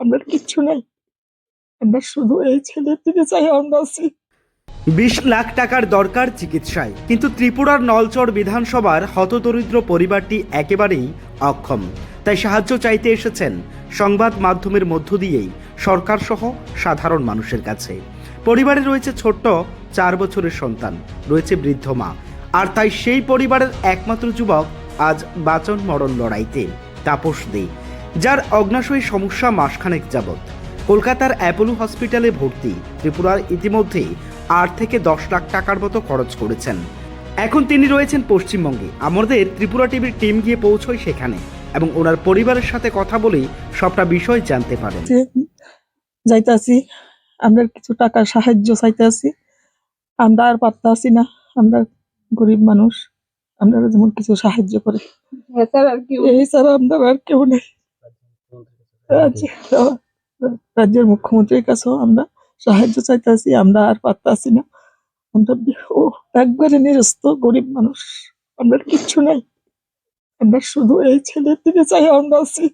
আমরা কিচ্ছু নাই। আমরা শুধু এই ছেলের দিকে চাই, আমরা আছি। বিশ লাখ টাকার দরকার চিকিৎসায়, কিন্তু ত্রিপুরার নলচর বিধানসভার হতদরিদ্র পরিবারটি একেবারেই অক্ষম। তাই সাহায্য চাইতে এসেছেন সংবাদ মাধ্যমের মধ্য দিয়েই সরকার সহ সাধারণ মানুষের কাছে। পরিবারে রয়েছে ছোট্ট চার বছরের সন্তান, রয়েছে বৃদ্ধ মা, আর তাই সেই পরিবারের একমাত্র যুবক আজ বাচন মরণ লড়াইতে তাপস দে। যার অগ্নাশয়ী সমস্যা মাসখানেক যাবৎ। কলকাতার অ্যাপোলো হসপিটালে ভর্তি ত্রিপুরার ইতিমধ্যে আট থেকে দশ লাখ টাকার মতো খরচ করেছেন। এখন তিনি রয়েছেন পশ্চিমবঙ্গে। আমাদের ত্রিপুরা টিভির টিম গিয়ে পৌঁছয় সেখানে এবং ওনার পরিবারের সাথে কথা বলেই সবটা বিষয় জানতে পারেন। যে যাইতাছি। আমরা কিছু টাকা সাহায্য চাইতাছি। আমরা আর পারতা আছি না। আমরা গরিব মানুষ। আমরা যেমন কিছু সাহায্য করে। এছাড়া আর কি এই ছাড়া আমরা আর কেউ নেই। রাজ্যের মুখ্যমন্ত্রীর কাছেও আমরা সাহায্য চাইতাছি, আমরা আর পারতাছি না। আমরা ও একবারে নিরস্ত, গরিব মানুষ। আমরা কিচ্ছু নাই। আমরা শুধু এই ছেলের দিকে চাই, আমরা আছি।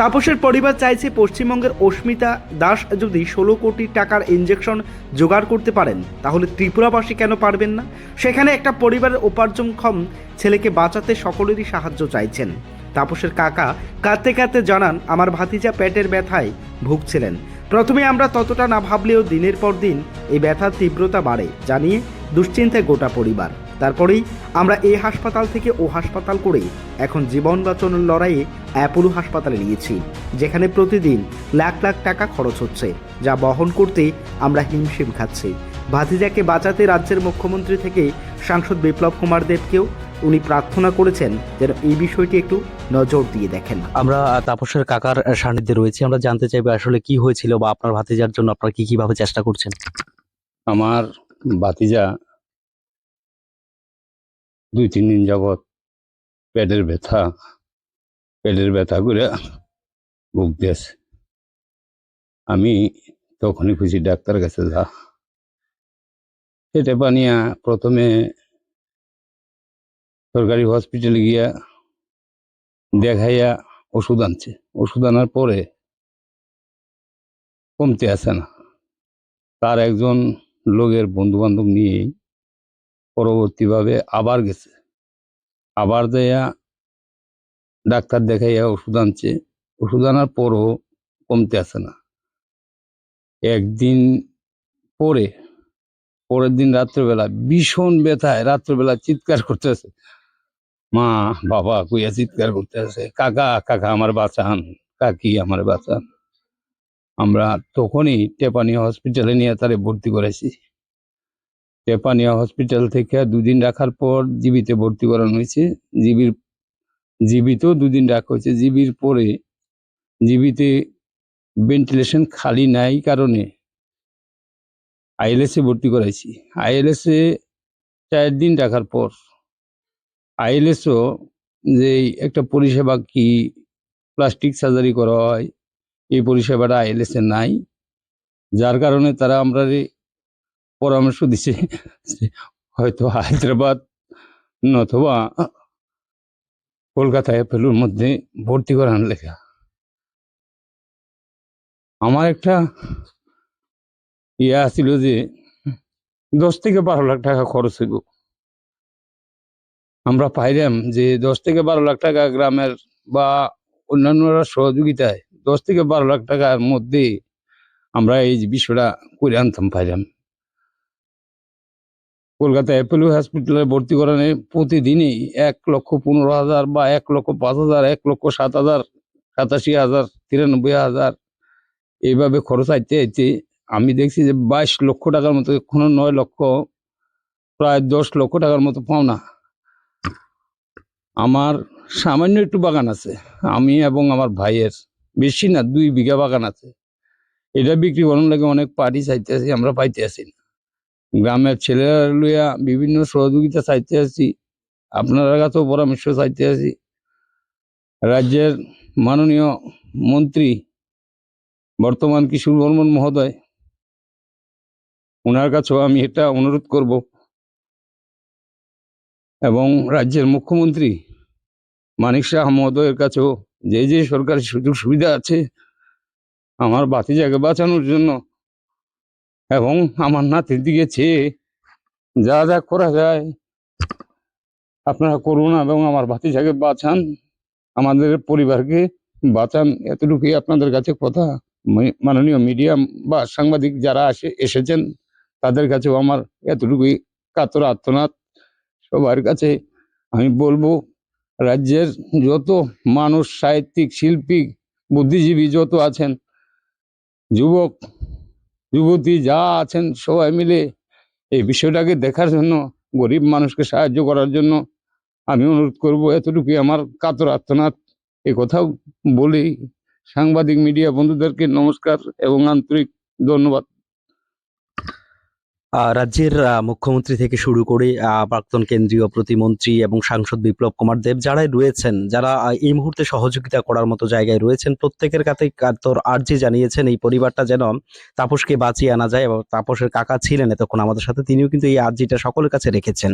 তাপসের পরিবার চাইছে পশ্চিমবঙ্গের অস্মিতা দাস যদি ষোলো কোটি টাকার ইঞ্জেকশন জোগাড় করতে পারেন, তাহলে ত্রিপুরাবাসী কেন পারবেন না? সেখানে একটা পরিবারের উপার্জনক্ষম ছেলেকে বাঁচাতে সকলেরই সাহায্য চাইছেন। তাপসের কাকা কাঁদতে কাঁদতে জানান, আমার ভাতিজা পেটের ব্যথায় ভুগছিলেন। প্রথমে আমরা ততটা না ভাবলেও দিনের পর দিন এই ব্যথার তীব্রতা বাড়ে, জানিয়ে দুশ্চিন্তায় গোটা পরিবার। তারপরেই আমরা এই হাসপাতাল থেকে ও হাসপাতাল করে এখন জীবন বাঁচানোর লড়াইয়ে অ্যাপোলো হাসপাতালে নিয়েছি, যেখানে প্রতিদিন লাখ লাখ টাকা খরচ হচ্ছে, যা বহন করতে আমরা হিমশিম খাচ্ছি। ভাতিজাকে বাঁচাতে রাজ্যের মুখ্যমন্ত্রী থেকে সাংসদ বিপ্লব কুমার দেবকেও উনি প্রার্থনা করেছেন যেন এই বিষয়টি একটু নজর দিয়ে দেখেন। আমরা তাপসের কাকার সান্নিধ্যে রয়েছি। আমরা জানতে চাইব আসলে কি হয়েছিল বা আপনার ভাতিজার জন্য আপনারা কি কীভাবে চেষ্টা করছেন? আমার ভাতিজা দুই তিন দিন যাবৎ পেটের ব্যথা পেটের ব্যথা করে ভুগতেছে আমি তখনই খুশি ডাক্তার কাছে যা। পেটে পানিয়া প্রথমে সরকারি হসপিটালে গিয়া দেখাইয়া ওষুধ আনছে। ওষুধ আনার পরে কমতে আসে না। তার একজন লোকের বন্ধু বান্ধব নিয়েই পরবর্তীভাবে আবার গেছে। আবার দেয়া ডাক্তার দেখাইয়া ওষুধ আনছে। ওষুধ আনার পরও কমতে আসে না। একদিন পরে, পরের দিন রাত্রেবেলা ভীষণ ব্যথায়, রাত্রেবেলা চিৎকার করতেছে। মা, বাবা, কুইয়া চিৎকার করতেছে, কাকা কাকা, আমার বাঁচান, কাকি, আমার বাঁচান। আমরা তখনই টেপানিয়া হসপিটালে নিয়ে তারে ভর্তি করেছি। টেপানিয়া হসপিটাল থেকে দুদিন রাখার পর জিবিতে ভর্তি করানো হয়েছে। জিবির, জিবিতেও দুদিন রাখা হয়েছে। জিবির পরে জিবিতে ভেন্টিলেশন খালি নাই কারণে আইএলএসে ভর্তি করাইছি। আইএলএসে চার দিন রাখার পর আইএলএসও যে একটা পরিষেবা কি প্লাস্টিক সার্জারি করা হয়, এই পরিষেবাটা আইএলএসে নাই। যার কারণে তারা আমরা পরামর্শ দিছে হয়তো হায়দ্রাবাদ নতুবা কলকাতায় পেলুর মধ্যে ভর্তি করার লেখা। আমার একটা ইয়ে ছিল যে দশ থেকে বারো লাখ টাকা খরচ হইব। আমরা পাইলাম যে দশ থেকে বারো লাখ টাকা গ্রামের বা অন্যান্যরা সহযোগিতায় দশ থেকে বারো লাখ টাকার মধ্যে আমরা এই বিষয়টা করে আনতাম, পাইলাম। কলকাতা অ্যাপোলো হসপিটালে ভর্তি করানো প্রতিদিনই এক লক্ষ পনেরো হাজার বা এক লক্ষ পাঁচ হাজার, এক লক্ষ সাত হাজার, সাতাশি হাজার, তিরানব্বই হাজার এইভাবে খরচ আইতে আইতে আমি দেখছি যে বাইশ লক্ষ টাকার মতো, এখনও নয় লক্ষ, প্রায় দশ লক্ষ টাকার মতো পাওনা। আমার সামান্য একটু বাগান আছে। আমি এবং আমার ভাইয়ের, বেশি না, দুই বিঘা বাগান আছে। এটা বিক্রি করার লাগে অনেক পার্টি চাইতে আছি আমরা পাইতে আছি না। গ্রামের ছেলেরা লইয়া বিভিন্ন সহযোগিতা চাইতে আছি আপনারা কাছেও পরামর্শ চাইতে আছি রাজ্যের মাননীয় মন্ত্রী, বর্তমান কিশোর বর্মন মহোদয় ওনার কাছেও আমি এটা অনুরোধ করব। এবং রাজ্যের মুখ্যমন্ত্রী মানিক শাহ মহোদয়ের কাছেও যে যে সরকারি সুযোগ সুবিধা আছে, আমার বাতিজাকে বাঁচানোর জন্য এবং আমার নাতির দিকে চেয়ে যা যা করা যায়, আপনারা করুন এবং আমার ভাতিজাকে বাঁচান। আমাদের পরিবারকে বাঁচান। এতটুকুই আপনাদের কাছে কথা। মাননীয় মিডিয়া বা সাংবাদিক যারা আসে, এসেছেন, তাদের কাছেও আমার এতটুকুই কাতর আত্মনাথ সবার কাছে আমি বলব রাজ্যের যত মানুষ, সাহিত্যিক, শিল্পী, বুদ্ধিজীবী যত আছেন, যুবক, যুবতী যা আছেন, সবাই মিলে এই বিষয়টাকে দেখার জন্য, গরিব মানুষকে সাহায্য করার জন্য আমি অনুরোধ করব, এতটুকুই আমার কাতর আত্মনাথ এ কথাও বলি, সাংবাদিক, মিডিয়া বন্ধুদেরকে নমস্কার এবং আন্তরিক ধন্যবাদ। রাজ্যের মুখ্যমন্ত্রী থেকে শুরু করে প্রাক্তন কেন্দ্রীয় প্রতিমন্ত্রী এবং সাংসদ বিপ্লব কুমার দেব যারাই রয়েছেন, যারা এই মুহূর্তে সহযোগিতা করার মতো জায়গায় রয়েছেন, প্রত্যেকের কাছে তোর আর্জি জানিয়েছেন এই পরিবারটা যেন তাপসকে বাঁচিয়ে আনা যায় এবং তাপসের কাকা ছিলেন এতক্ষণ আমাদের সাথে, তিনিও কিন্তু এই আর্জিটা সকলের কাছে রেখেছেন।